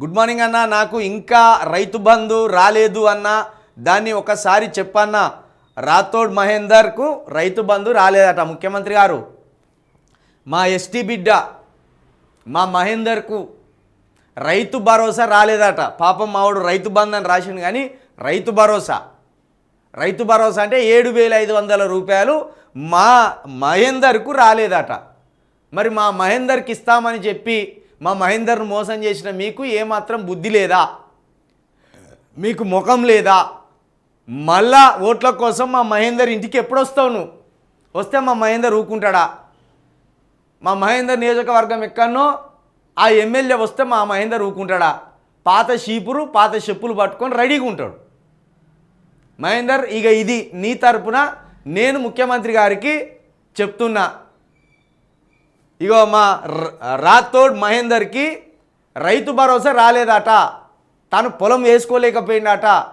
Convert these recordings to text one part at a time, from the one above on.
Good morning అన్న నాకు ఇంకా రైతు బంధు రాలేదు అన్న దాన్ని ఒకసారి చెప్పన్న. రాథోడ్ మహేందర్కు రైతు బంధు రాలేదట ముఖ్యమంత్రి గారు. మా ఎస్టీ బిడ్డ మా మహేందర్కు రైతు భరోసా రాలేదట. పాపం మావాడు రైతు బంధు అని రాసిండు కానీ రైతు భరోసా. రైతు భరోసా అంటే ఏడు వేల ఐదు వందల రూపాయలు మా మహేందర్కు రాలేదట. మరి మా మహేందర్కి ఇస్తామని చెప్పి మా మహేందర్ను మోసం చేసిన మీకు ఏమాత్రం బుద్ధి లేదా? మీకు ముఖం లేదా? మళ్ళా ఓట్ల కోసం మా మహేందర్ ఇంటికి ఎప్పుడు వస్తావు నువ్వు? వస్తే మా మహేందర్ ఊకుంటాడా మా మహేందర్ నియోజకవర్గం ఎక్కడనో ఆ ఎమ్మెల్యే వస్తే మా మహేందర్ ఊకుంటాడా పాత షీపురు పాత చెప్పులు పట్టుకొని రెడీగా ఉంటాడు. మహేందర్ ఇక ఇది నీ తరపున నేను ముఖ్యమంత్రి గారికి చెప్తున్నా. ఇగో మా ర- రాథోడ్ మహేందర్కి రైతు భరోసా రాలేదట. తను పొలం వేసుకోలేకపోయిందట.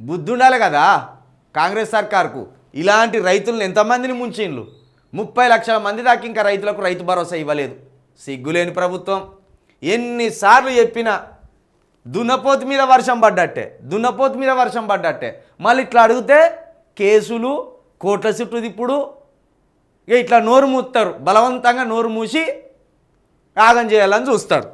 బుద్ధి ఉండాలి కదా కాంగ్రెస్ సర్కార్కు. ఇలాంటి రైతులను ఎంతమందిని ముంచిండ్లు? ముప్పై లక్షల మంది దాకా ఇంకా రైతులకు రైతు భరోసా ఇవ్వలేదు. సిగ్గులేని ప్రభుత్వం. ఎన్నిసార్లు చెప్పినా దున్నపోతు మీద వర్షం పడ్డట్టే. దున్నపోతు మీద వర్షం పడ్డట్టే. మళ్ళీ ఇట్లా అడిగితే కేసులు కోట్ల చుట్టూ ఇప్పుడు ఇక ఇట్లా నోరు మూస్తారు బలవంతంగా నోరు మూసి యాగం చేయాలని చూస్తారు